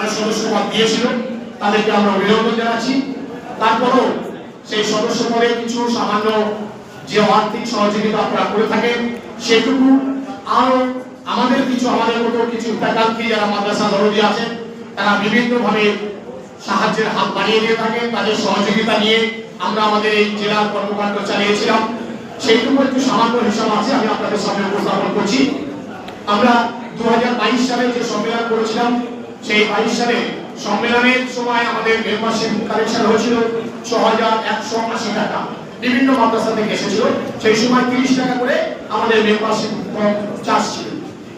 তারা সদস্য পদ দিয়েছিল, তাদেরকে আমরা অভিনন্দন জানাচ্ছি। তারপরও সেই সদস্য পদে কিছু সামান্য যে আর্থিক সহযোগিতা আপনারা করে থাকেন, সেটুকু। আরও আমাদের কিছু, আমাদের মতো কিছু ফ্যাকাল্টি যারা মাদ্রাসা দরদি আছেন, তারা বিভিন্নভাবে সাহায্যের হাত বাড়িয়ে দিয়ে থাকেন। তাদের সহযোগিতা নিয়ে আমরা আমাদের এই জেলার কর্মকাণ্ড চালিয়েছিলাম। সেইটুকু একটু সামান্য হিসাব আছে, আমি আপনাদের সামনে উপস্থাপন করছি। আমরা দু হাজার বাইশ সালে যে সম্মেলন করেছিলাম সেই বাইশ সালে সম্মেলনের সময় আমাদের মেম্বারশিপ কালেকশন হয়েছিল ছ হাজার একশো আশি টাকা। বিভিন্ন মাদ্রাসা থেকে এসেছিল। সেই সময় তিরিশ টাকা করে আমাদের মেম্বারশিপ চার্জ ছিল।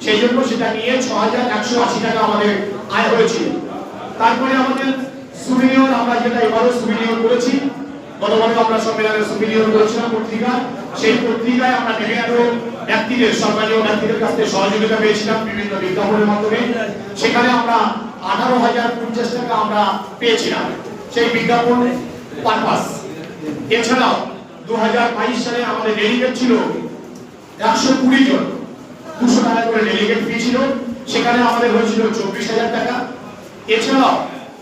সেই জন্য সেটা নিয়ে ছ হাজার একশো আশি টাকা আমাদের আয় হয়েছিল। তারপরে আমাদের সুবিনিয়র আমরা যেটা এবারও সুবিনিয়র করেছি গতবারে আমরা সম্মেলনে সুবিনিয়র করেছিলাম পত্রিকা সেই পত্রিকায় আমরা বিভিন্ন ব্যক্তিদের, সরকারি ব্যক্তিদের কাছ থেকে সহযোগিতা পেয়েছিলাম বিভিন্ন বিজ্ঞাপনের মাধ্যমে। সেখানে আমরা আঠারো হাজার পঞ্চাশ টাকা আমরা পেয়েছিলাম সেই বিজ্ঞাপন পারপাস। এছাড়াও দু হাজার বাইশ সালে আমাদের ডেলিগেট ছিল একশো কুড়ি জন। দুশো টাকা করে ডেলিগেট ফি ছিল। সেখানে আমাদের হয়েছিল চব্বিশ হাজার টাকা। এছাড়াও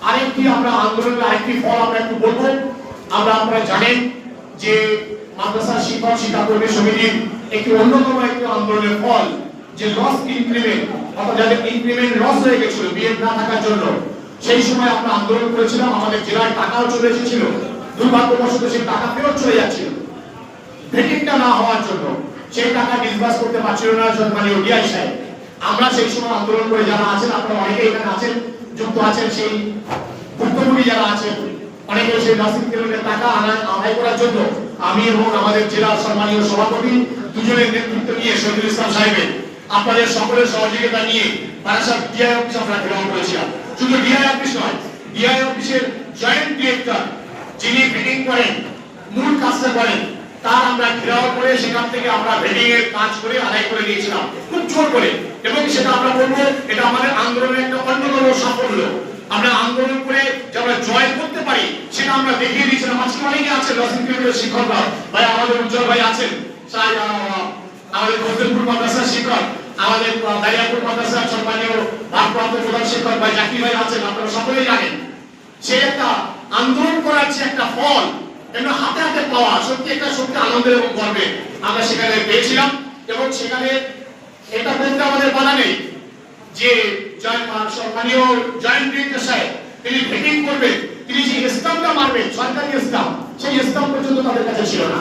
আরেকটি আমরা আন্দোলনের আরেকটি ফল আমরা একটু বলব। আমরা আপনারা জানেন যে মাদ্রাসা শিক্ষক শিক্ষা কর্মী সমিতির একটি অন্যতম একটি আন্দোলনের ফল, যে লস ইনক্রিমেন্ট অর্থাৎ যাদের ইনক্রিমেন্ট লস হয়ে গেছিল বিএড না থাকার জন্য, সেই সময় আমরা আন্দোলন করেছিলাম, আমাদের জেলায় টাকাও চলে এসেছিল, দুর্ভাগ্যবশত সেই টাকা ফেরত চলে যাচ্ছিল। ভেটিংটা না হওয়ার জন্য, সেই টাকা ডিসবার্স করতে পারছিল না সম্মানীয় ডিআই সাহেব। আমরা সেই সময় আন্দোলন করে যারা আছেন, আপনারা অনেকে এখানে আছেন, যুক্ত আছেন, সেই ভুক্তভোগী যারা আছেন অনেকে সেই টাকা আদায় করার জন্য আমি এবং আমাদের জেলার সম্মানীয় সভাপতি দুজনের নেতৃত্ব নিয়ে শহীদুল ইসলাম সাহেবের আপনাদের সকলের সহযোগিতা নিয়ে বারাসাত ডিআই অফিস আমরা ঘেরাও করেছিলাম শুধু ডিআই অফিস নয় ডিআই অফিসের জয়েন্ট ডিরেক্টর যিনি করেন, মূল কাজটা করেন, তার আমরা ঘেরাও করে সেখান থেকে আমরা এর কাজ করে আদায় করে নিয়েছিলাম, খুব জোর করে। এবং সেটা আমরা বলব, এটা আমাদের আন্দোলনের একটা অন্যতম সাফল্য। আমরা আন্দোলন করে যে আমরা জয় করতে পারি, সেটা আমরা দেখিয়ে দিয়েছিলাম আজকে অনেকে আছেন শিক্ষকরা। ভাই, আমাদের উজ্জ্বল ভাই আছেন। আমাদের মাদ্রাসার শিক্ষক, আমাদের দারিয়াপুর মাদ্রাসার সম্মানীয় ভারপ্রাপ্ত প্রধান শিক্ষক ভাই ভাই আছেন, আপনারা সকলেই জানেন। সে একটা আন্দোলন করার যে একটা ফল এটা হাতে হাতে পাওয়া, সত্যি একটা সত্যি আনন্দের এবং আমরা সেখানে পেয়েছিলাম। এবং সেখানে এটা বলতে আমাদের বাধা নেই যে সম্মানীয় জয়েন্ট ডিরেক্টর সাহেব, তিনি ভেটিং করবেন। তিনি যে স্টাম্পটা মারবেন সরকারি স্টাম্প। সেই স্টাম্প পর্যন্ত তাদের কাছে ছিল না।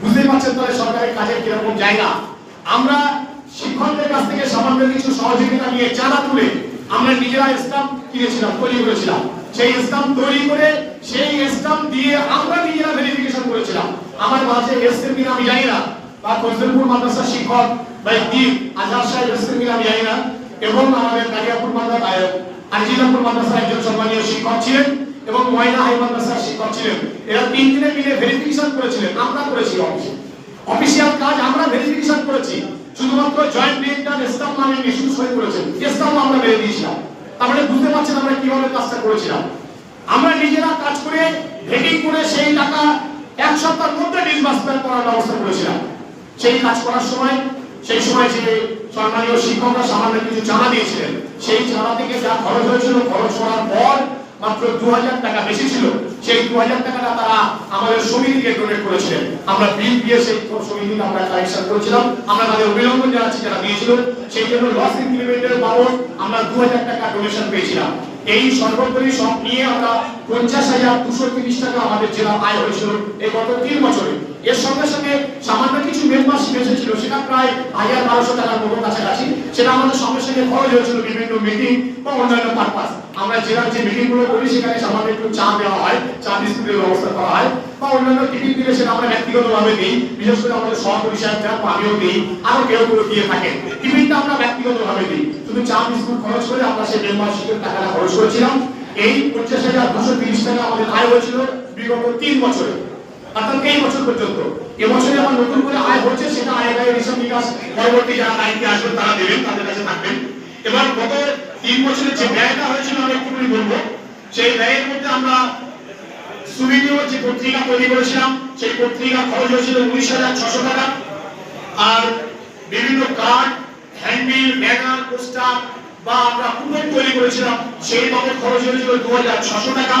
বুঝতেই পারছেন তাহলে সরকারের কাজের কীরকম জায়গা? আমরা শিক্ষকদের কাছ থেকে সামান্য কিছু সহযোগিতা নিয়ে চাঁদা তুলে আমরা নিজেরা স্টাম্প কিনেছিলাম, তৈরি করেছিলাম। সেই স্টাম্প তৈরি করে সেই স্টাম্প দিয়ে আমরা নিজেরা ভেরিফিকেশন করেছিলাম। আমার মাঝে এসছেন কিনা আমি জানি না। বা ফজলপুর মাদ্রাসার শিক্ষক বা দীপ, আজহার সাহেব এসছেন কিনা আমি জানি না। এবং আমাদের কালিয়াপুর মাদ্রাসা আজিলাপুর মাদ্রাসার একজন সম্মানীয় শিক্ষক ছিলেন। এবং ময়না হাই মাদ্রাসার শিক্ষক ছিলেন। এরা তিন দিনে মিলে ভেরিফিকেশন করেছিলেন। আমরা করেছি অফিসে অফিসিয়াল কাজ আমরা ভেরিফিকেশন করেছি। শুধুমাত্র জয়েন্ট ডিরেক্টর স্টাফ মানে ইস্যু সই করেছেন স্টাফ আমরা মেরে দিয়েছিলাম। তার মানে বুঝতে পারছেন আমরা কীভাবে কাজটা করেছিলাম। আমরা নিজেরা কাজ করে ভেটিং করে সেই টাকা এক সপ্তাহের মধ্যে ডিসবার্সমেন্ট করার ব্যবস্থা করেছিলাম। সেই কাজ করার সময়, সেই সময় যে সম্মানীয় শিক্ষকরা সামান্য কিছু চাঁদা দিয়েছিলেন, সেই চাঁদা থেকে যা খরচ হয়েছিল খরচ করার পর মাত্র দু হাজার টাকা বেশি ছিল। সেই দু হাজার টাকাটা তারা আমাদের সমিতিকে ডোনেট করেছিলেন। আমরা বিল দিয়ে সেই সমিতিকে আমরা কালেকশন করেছিলাম। আমরা তাদের অভিনন্দন জানাচ্ছি যারা দিয়েছিল। সেই জন্য লস ইনক্রিমেন্টের বাবদ আমরা দু হাজার টাকা ডোনেশন পেয়েছিলাম। এই সর্বোপরি সব নিয়ে আমরা পঞ্চাশ হাজার দুশো তিরিশ টাকা আমাদের জেলা আয় হয়েছিল এই গত তিন বছরে। এর সঙ্গে সঙ্গে সামান্য কিছু মেম্বারশিপ এসেছিল সেটা প্রায় হাজার বারোশো টাকার মতো কাছাকাছি। সেটা আমাদের সঙ্গে সঙ্গে খরচ হয়েছিল বিভিন্ন মিটিং বা অন্যান্য পারপাস আমরা জেলার যে মিটিংগুলো করি, সেখানে সামান্য একটু চা দেওয়া হয়, চা বিস্কুটের ব্যবস্থা করা হয়, বা অন্যান্য টিফিন দিলে সেটা আমরা ব্যক্তিগতভাবে দিই। বিশেষ করে আমাদের সহকর্মী সাহেব আমিও দিই, আরও কেউ কেউ দিয়ে থাকেন। টিফিনটা আমরা ব্যক্তিগতভাবে দিই। শুধু চা, বিস্কুট খরচ করে আমরা সেই মেম্বারশিপের টাকাটা খরচ করেছিলাম। এই পঞ্চাশ হাজার দুশো তিরিশ টাকা আমাদের আয় হয়েছিল বিগত তিন বছরে। অর্থাৎ এই বছর পর্যন্ত। এবছরে আমার নতুন করে আয় হচ্ছে, সেটা আয় ব্যয় হিসাব নিকাশ পরবর্তী যারা দায়িত্বে আসবেন, তারা দেবেন, তাদের কাছে থাকবেন। এবার গত তিন বছরের যে ব্যয়টা হয়েছিল, আমি একটুখানি বলব, সেই ব্যয়ের মধ্যে আমরা সুবিধীয় যে পত্রিকা তৈরি করেছিলাম, সেই পত্রিকা খরচ হয়েছিল উনিশ হাজার ছশো টাকা। আর বিভিন্ন কার্ড, হ্যান্ডবিল, ব্যানার, পোস্টার বা আমরা কুপন তৈরি করেছিলাম, সেই বাবদ খরচ হয়েছিল দু হাজার ছশো টাকা।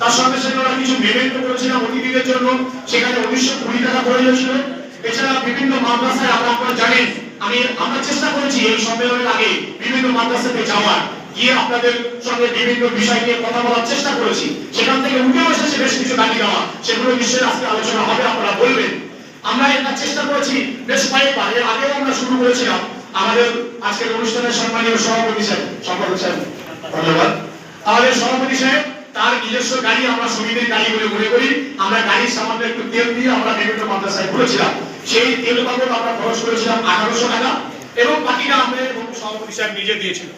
তার সঙ্গে সঙ্গে আমরা কিছু মেমেন্টো করেছিলাম অতিথিদের জন্য। সেখানে উনিশশো কুড়ি টাকা খরচ হয়েছিল এছাড়া বিভিন্ন মাদ্রাসায় আমরা আপনারা জানেন, আমি, আমরা চেষ্টা করেছি এই সম্মেলনের আগে বিভিন্ন মাদ্রাসাতে যাওয়ার। গিয়ে আপনাদের সঙ্গে বিভিন্ন বিষয় নিয়ে কথা বলার চেষ্টা করেছি। সেখান থেকে উঠে এসেছে বেশ কিছু দাবি দেওয়া। সেগুলো নিশ্চয়ই আজকে আলোচনা হবে, আপনারা বলবেন। আমরা এটা চেষ্টা করেছি বেশ কয়েকবার। এর আগেও আমরা শুরু করেছিলাম আমাদের আজকের অনুষ্ঠানের সম্মানীয় সভাপতি সাহেব, সম্পাদক সাহেব। ধন্যবাদ। আমাদের সভাপতি সাহেব তার নিজস্ব গাড়ি আমরা সমিতির গাড়ি বলে মনে করি। আমরা গাড়ির সামান্য একটু তেল দিয়ে আমরা বিভিন্ন মাদ্রাসায় ঘুরেছিলাম সেই তেল বাবদ আমরা খরচ করেছিলাম আঠারোশো টাকা এবং বাকিটা আমাদের সভাপতি সাহেব নিজে দিয়েছিল।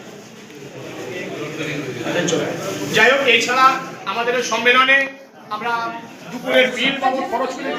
যাই হোক, এছাড়া আমাদের সম্মেলনে আমরা দুপুরের বিল বাবদ খরচ করে।